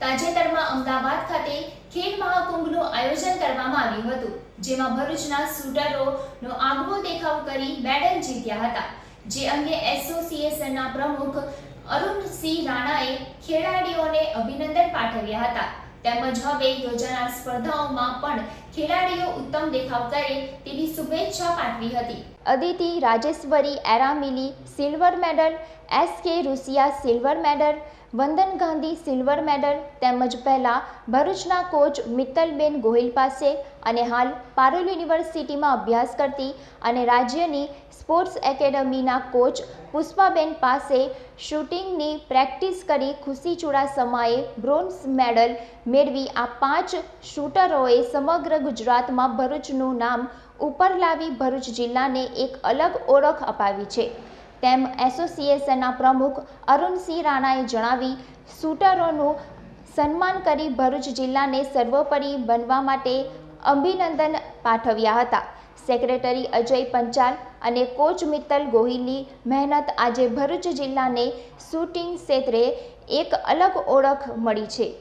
તાજેતરમાં અમદાવાદ ખાતે ખેલ મહાકુંભનું આયોજન કરવામાં આવ્યું હતું, જેમાં ભરૂચના શૂટરોનો આગવો દેખાવ કરી મેડલ જીત્યા હતા. જે અંગે એસોસિએશનના પ્રમુખ અરુણસિંહ રાણાએ ખેલાડીઓને અભિનંદન પાઠવ્યા હતા. તેમજ હવે યોજાનાર સ્પર્ધાઓમાં પણ ખેલાડીઓ ઉત્તમ દેખાવ કરે તેવી શુભેચ્છા પાઠવી હતી. Aditi, Rajeshwari, Eramili, silver medal S K Rusia silver medal, વંદન ગાંધી સિલ્વર મેડલ, તેમજ પહેલા ભરૂચના કોચ મિત્તલબેન ગોહિલ પાસે અને હાલ પારુલ યુનિવર્સિટીમાં અભ્યાસ કરતી અને રાજ્યની સ્પોર્ટ્સ એકેડમીના કોચ પુષ્પાબેન પાસે શૂટિંગની પ્રેક્ટિસ કરી ખુશી ચુડાસમાએ બ્રોન્ઝ મેડલ મેળવી આ પાંચ શૂટરોએ સમગ્ર ગુજરાતમાં ભરૂચનું નામ ઉપર લાવી ભરૂચ જિલ્લાને એક અલગ ઓળખ અપાવી છે. તેમ એસોસિએશનના પ્રમુખ અરુણસિંહ રાણાએ જણાવી, શૂટરોનું સન્માન કરી ભરૂચ જિલ્લાને સર્વોપરી બનવા માટે અભિનંદન પાઠવ્યા હતા. સેક્રેટરી અજય પંચાલ અને કોચ મિત્તલ ગોહિલની મહેનત આજે ભરૂચ જિલ્લાને શૂટિંગ ક્ષેત્રે એક અલગ ઓળખ મળી છે.